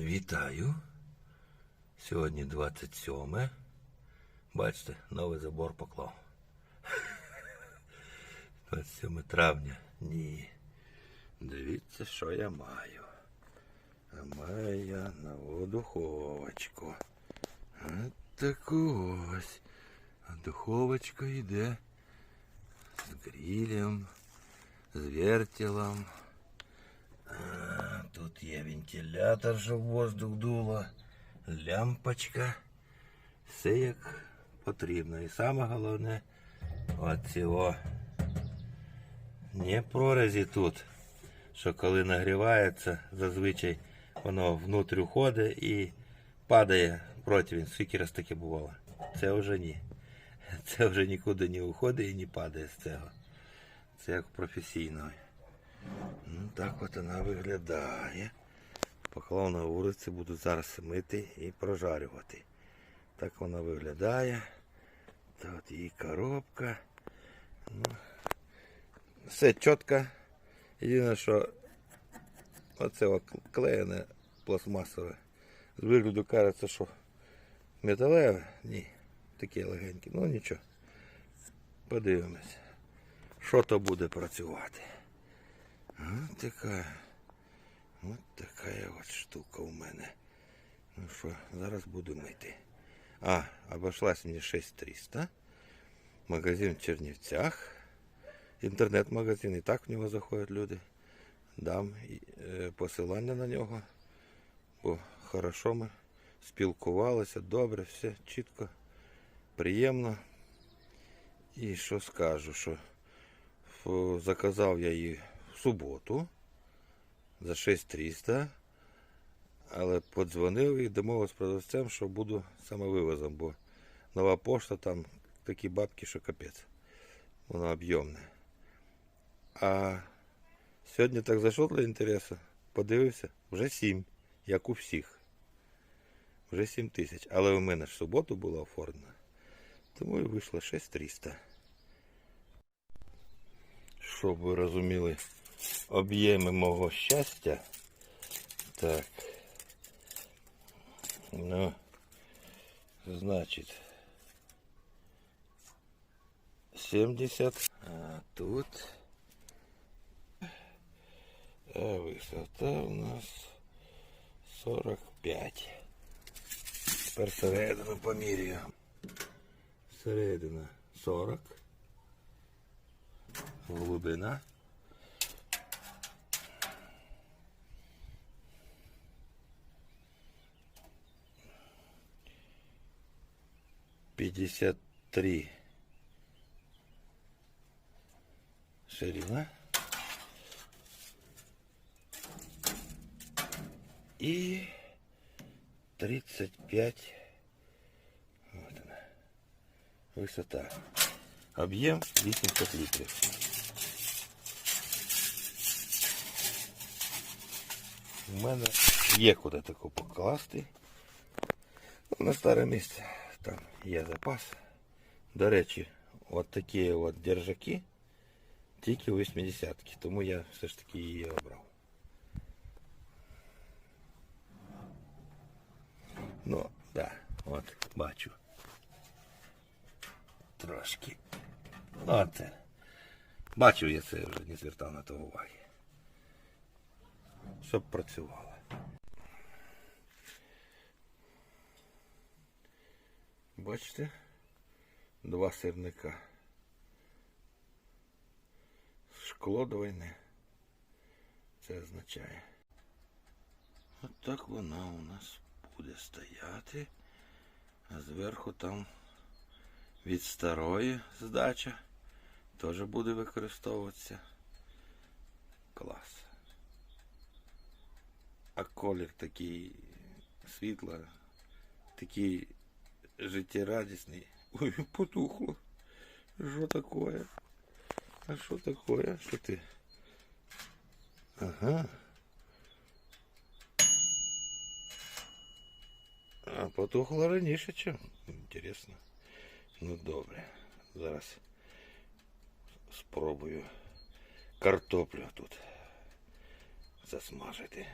Вітаю. Сьогодні 27. Бачите, новий забор поклав. 27 травня. Ні. Дивіться, що я маю. А маю я нову духовочку. От таку ось. А духовочка йде з грилем, з вертелом. Вентилятор, щоб воздух дуло, лямпочка. Все як потрібно. І саме головне от цього не прорізі тут, що коли нагрівається, зазвичай воно внутрі уходить і падає противень. Скільки раз таке бувало. Це вже ні. Це вже нікуди не уходить і не падає з цього. Це як професійно. Ну, так от вона виглядає. Поклав вулиці, буду зараз мити і прожарювати. Так вона виглядає. Тут її коробка. Ну, все чітко. Єдине, що оце клеєне пластмасове. З вигляду кажеться, що металеве. Ні, таке легеньке. Ну нічого. Подивимось, що то буде працювати. От така. От така от штука у мене. Ну що, зараз буду мити. А, обошлась мені 6300. Магазин в Чернівцях. Інтернет-магазин, і так в нього заходять люди. Дам е, посилання на нього. Бо хорошо ми спілкувалися, добре, все чітко, приємно. І що скажу, що заказав я її в суботу за 6300, але подзвонив і домовився з продавцем, що буду самовивозом, бо нова пошта там такі бабки, що капець. Воно об'ємне. А сьогодні так зайшов для інтересу, подивився, вже 7, як у всіх. Вже 7 тисяч. Але у мене ж суботу було оформлено. Тому і вийшло 6300. Щоб ви розуміли об'єми мого щастя. Так. Ну, значить. 70. А тут. А висота у нас 45. Тепер середину помірюю. Середина 40. Глибина. Пятьдесят три ширина и тридцать пять вот она, высота. Об'єм 80 літрів. У мене є куди таку покласти. Ну, На старе місце там є запас. До речі, от такі от держаки тільки 80-ки, тому я все ж таки її обрав. Ну, да, от, бачу. Трошки. Оце. Бачив я це вже не звертав на то уваги. Щоб працювало. Бачите? Два сирника. Шкло двойне. Це означає. От так вона у нас буде стояти. А зверху там від старої здача теж буде використовуватися. Клас. А колір такий світло, такий життєрадісний. Ой, потухло. Що таке? А що таке? Що ти? Ага. А потухло раніше, чим? Інтересно. Ну добре. Зараз спробую картоплю тут засмажити.